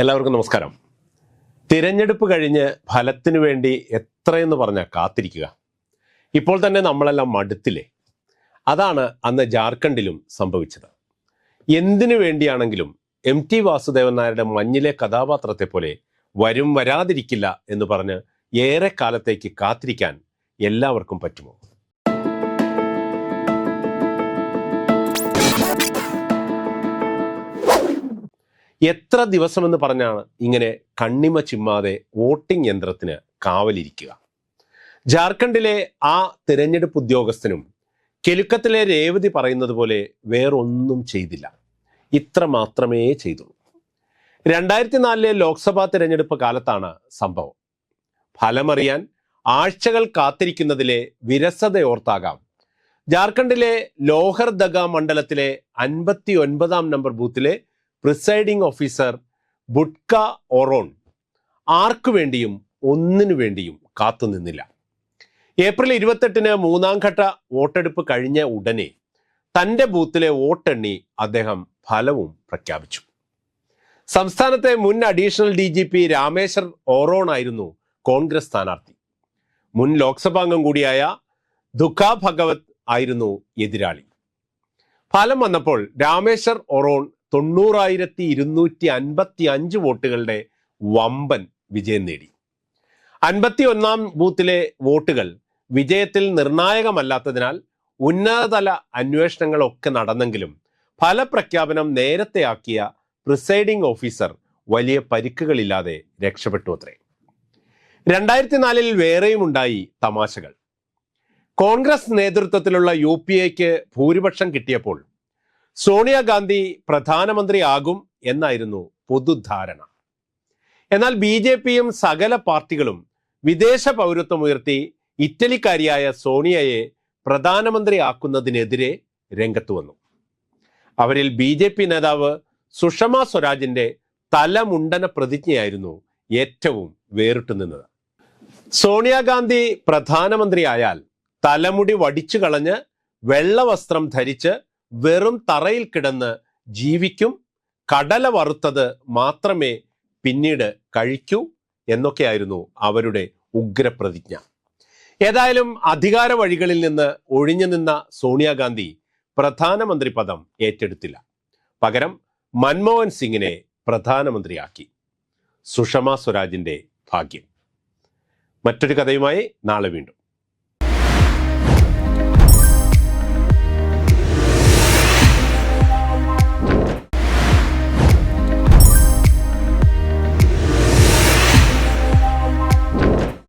എല്ലാവർക്കും നമസ്കാരം. തിരഞ്ഞെടുപ്പ് കഴിഞ്ഞ് ഫലത്തിനു വേണ്ടി എത്രയെന്ന് പറഞ്ഞാൽ കാത്തിരിക്കുക. ഇപ്പോൾ തന്നെ നമ്മളെല്ലാം മടുത്തില്ലേ? അതാണ് അന്ന് ജാർഖണ്ഡിലും സംഭവിച്ചത്. എന്തിനു വേണ്ടിയാണെങ്കിലും എം ടി വാസുദേവൻ നായരുടെ മഞ്ഞിലെ കഥാപാത്രത്തെ പോലെ വരും വരാതിരിക്കില്ല എന്ന് പറഞ്ഞ് ഏറെ കാലത്തേക്ക് കാത്തിരിക്കാൻ എല്ലാവർക്കും പറ്റുമോ? എത്ര ദിവസമെന്ന് പറഞ്ഞാണ് ഇങ്ങനെ കണ്ണിമ ചിമ്മാതെ വോട്ടിംഗ് യന്ത്രത്തിന് കാവലിരിക്കുക. ജാർഖണ്ഡിലെ ആ തിരഞ്ഞെടുപ്പ് ഉദ്യോഗസ്ഥനും കെലുക്കത്തിലെ രേവതി പറയുന്നത് പോലെ വേറൊന്നും ചെയ്തില്ല. ഇത്ര മാത്രമേ ചെയ്തുള്ളൂ. രണ്ടായിരത്തി നാലിലെ ലോക്സഭാ തിരഞ്ഞെടുപ്പ് കാലത്താണ് സംഭവം. ഫലമറിയാൻ ആഴ്ചകൾ കാത്തിരിക്കുന്നതിലെ വിരസതയോർത്താകാം. ജാർഖണ്ഡിലെ ലോഹർദഗ മണ്ഡലത്തിലെ അൻപത്തി ഒൻപതാം നമ്പർ ബൂത്തിലെ പ്രിസൈഡിംഗ് ഓഫീസർ ബുഡ്ക ഒറോൺ ആർക്കു വേണ്ടിയും ഒന്നിനു വേണ്ടിയും കാത്തുനിന്നില്ല ഏപ്രിൽ ഇരുപത്തെട്ടിന് മൂന്നാം ഘട്ട വോട്ടെടുപ്പ് കഴിഞ്ഞ ഉടനെ തന്റെ ബൂത്തിലെ വോട്ടെണ്ണി അദ്ദേഹം ഫലവും പ്രഖ്യാപിച്ചു. സംസ്ഥാനത്തെ മുൻ additional D G P Rameshwar Oraon ആയിരുന്നു കോൺഗ്രസ് സ്ഥാനാർത്ഥി. മുൻ ലോക്സഭാംഗം കൂടിയായ ദുഃഖ ഭഗവത് ആയിരുന്നു എതിരാളി. ഫലം വന്നപ്പോൾ രാമേശ്വർ ഒറോൺ തൊണ്ണൂറായിരത്തി ഇരുന്നൂറ്റി അൻപത്തി അഞ്ച് വോട്ടുകളുടെ വമ്പൻ വിജയം നേടി. അൻപത്തി ഒന്നാം ബൂത്തിലെ വോട്ടുകൾ വിജയത്തിൽ നിർണായകമല്ലാത്തതിനാൽ ഉന്നതതല അന്വേഷണങ്ങളൊക്കെ നടന്നെങ്കിലും ഫലപ്രഖ്യാപനം നേരത്തെയാക്കിയ പ്രിസൈഡിംഗ് ഓഫീസർ വലിയ പരിക്കുകളില്ലാതെ രക്ഷപ്പെട്ടു അത്രേ. രണ്ടായിരത്തി നാലിൽ വേറെയും ഉണ്ടായി തമാശകൾ. കോൺഗ്രസ് നേതൃത്വത്തിലുള്ള യു പി എക്ക് ഭൂരിപക്ഷം കിട്ടിയപ്പോൾ സോണിയാഗാന്ധി പ്രധാനമന്ത്രിയാകും എന്നായിരുന്നു പൊതുധാരണ. എന്നാൽ ബി ജെ പിയും സകല പാർട്ടികളും വിദേശ പൗരത്വം ഉയർത്തി ഇറ്റലിക്കാരിയായ സോണിയയെ പ്രധാനമന്ത്രിയാക്കുന്നതിനെതിരെ രംഗത്ത് വന്നു. അവരിൽ ബി ജെ പി നേതാവ് സുഷമ സ്വരാജിന്റെ തലമുണ്ടന പ്രതിജ്ഞയായിരുന്നു ഏറ്റവും വേറിട്ടു നിന്നത്. സോണിയാഗാന്ധി പ്രധാനമന്ത്രിയായാൽ തലമുടി വടിച്ചു കളഞ്ഞ് വെള്ളവസ്ത്രം ധരിച്ച് വെറും തറയിൽ കിടന്ന് ജീവിക്കും. കടല വറുത്തത് മാത്രമേ പിന്നീട് കഴിക്കൂ എന്നൊക്കെയായിരുന്നു അവരുടെ ഉഗ്രപ്രതിജ്ഞ. ഏതായാലും അധികാര വഴികളിൽ നിന്ന് ഒഴിഞ്ഞു നിന്ന സോണിയാഗാന്ധി പ്രധാനമന്ത്രി പദം ഏറ്റെടുത്തില്ല. പകരം മൻമോഹൻ സിംഗിനെ പ്രധാനമന്ത്രിയാക്കി. സുഷമ സ്വരാജിന്റെ ഭാഗ്യം. മറ്റൊരു കഥയുമായി നാളെ വീണ്ടും.